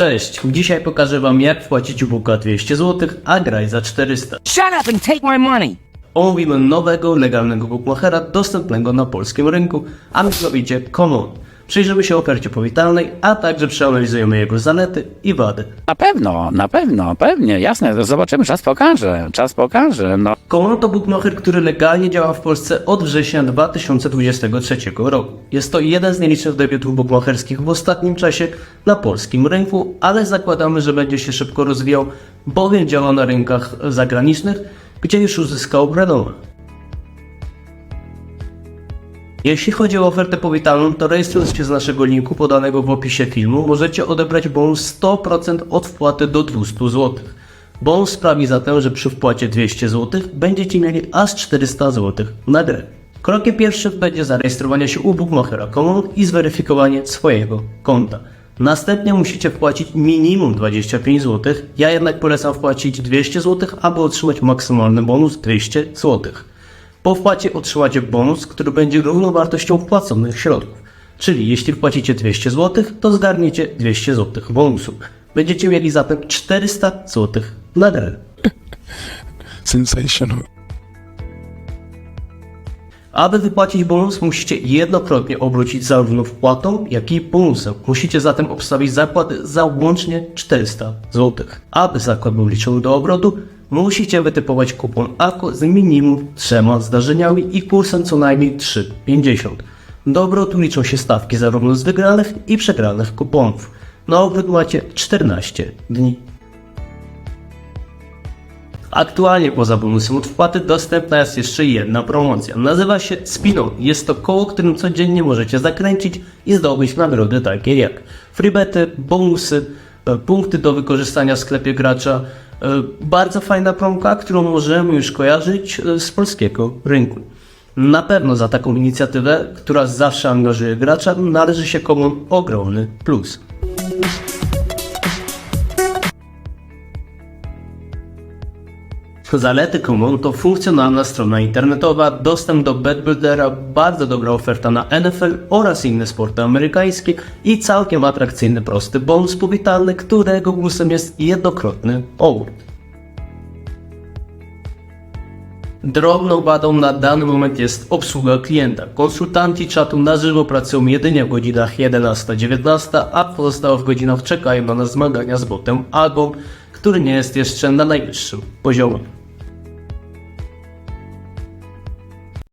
Cześć, dzisiaj pokażę wam jak wpłacić UBUKa 200 zł, a graj za 400. Shut up and take my money. Omówimy nowego, legalnego bookmachera dostępnego na polskim rynku, a mianowicie Common. Przyjrzymy się ofercie powitalnej, a także przeanalizujemy jego zalety i wady. Na pewno, na pewno, pewnie, jasne, zobaczymy, czas pokaże, czas pokaże, no. Common to bookmacher, który legalnie działa w Polsce od września 2023 roku. Jest to jeden z nielicznych debiutów bookmacherskich w ostatnim czasie na polskim rynku, ale zakładamy, że będzie się szybko rozwijał, bowiem działa na rynkach zagranicznych, gdzie już uzyskał renomę. Jeśli chodzi o ofertę powitalną, to rejestrując się z naszego linku podanego w opisie filmu, możecie odebrać bonus 100% od wpłaty do 200 zł. Bonus sprawi zatem, że przy wpłacie 200 zł będziecie mieli aż 400 zł na grę. Krokiem pierwszym będzie zarejestrowanie się u Bookmachera i zweryfikowanie swojego konta. Następnie musicie wpłacić minimum 25 zł, ja jednak polecam wpłacić 200 zł, aby otrzymać maksymalny bonus 200 zł. Po wpłacie otrzymacie bonus, który będzie równą wartością wpłaconych środków. Czyli jeśli wpłacicie 200 zł, to zgarniecie 200 zł bonusu. Będziecie mieli zatem 400 zł na grę. Sensational. Aby wypłacić bonus, musicie jednokrotnie obrócić zarówno wpłatą, jak i bonusem. Musicie zatem obstawić zakład za łącznie 400 zł. Aby zakład był liczony do obrotu, musicie wytypować kupon AKO z minimum trzema zdarzeniami i kursem co najmniej 3,50. Do obrotu liczą się stawki zarówno z wygranych i przegranych kuponów. Na obrót macie 14 dni. Aktualnie poza bonusem od wpłaty dostępna jest jeszcze jedna promocja. Nazywa się Spino. Jest to koło, którym codziennie możecie zakręcić i zdobyć nagrody takie jak freebety, bonusy, e, punkty do wykorzystania w sklepie gracza. E, Bardzo fajna promka, którą możemy już kojarzyć e, z polskiego rynku. Na pewno za taką inicjatywę, która zawsze angażuje gracza, należy się komu ogromny plus. Zalety Common to funkcjonalna strona internetowa, dostęp do BetBuildera, bardzo dobra oferta na NFL oraz inne sporty amerykańskie i całkiem atrakcyjny, prosty bonus powitalny, którego głosem jest jednokrotny obrót. Drobną wadą na dany moment jest obsługa klienta. Konsultanci czatu na żywo pracują jedynie w godzinach 11-19, a w pozostałych godzinach czekają na nas zmagania z botem Agą, który nie jest jeszcze na najwyższym poziomie.